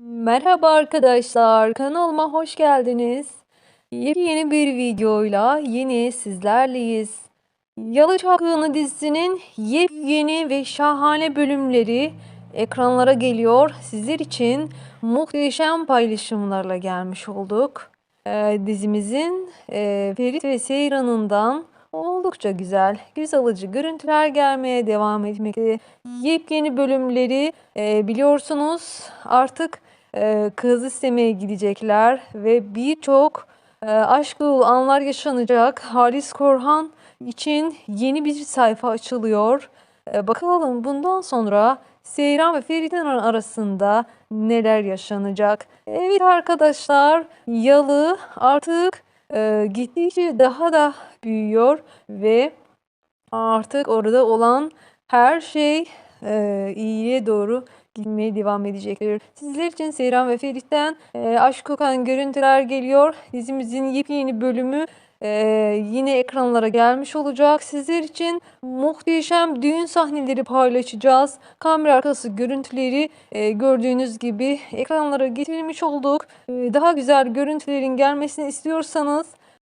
Merhaba arkadaşlar, kanalıma hoş geldiniz. Yepyeni bir videoyla yine sizlerleyiz. Yalı Çapkını dizisinin yepyeni ve şahane bölümleri ekranlara geliyor. Sizler için muhteşem paylaşımlarla gelmiş olduk. Ee, dizimizin e, Ferit ve Seyran'ından oldukça güzel, göz alıcı görüntüler gelmeye devam etmekte. Yepyeni bölümleri e, biliyorsunuz artık e, kız istemeye gidecekler ve birçok e, aşk dolu anlar yaşanacak. Halis Korhan için yeni bir sayfa açılıyor. E, bakalım bundan sonra Seyran ve Feriden arasında neler yaşanacak? Evet arkadaşlar, Yalı artık e, gittikçe daha da büyüyor ve artık orada olan her şey e, iyiye doğru gitmeye devam edecektir. Sizler için Seyran ve Ferit'ten e, aşk kokan görüntüler geliyor. Dizimizin yepyeni bölümü e, yine ekranlara gelmiş olacak. Sizler için muhteşem düğün sahneleri paylaşacağız. Kamera arkası görüntüleri e, gördüğünüz gibi ekranlara getirilmiş olduk. E, daha güzel görüntülerin gelmesini istiyorsanız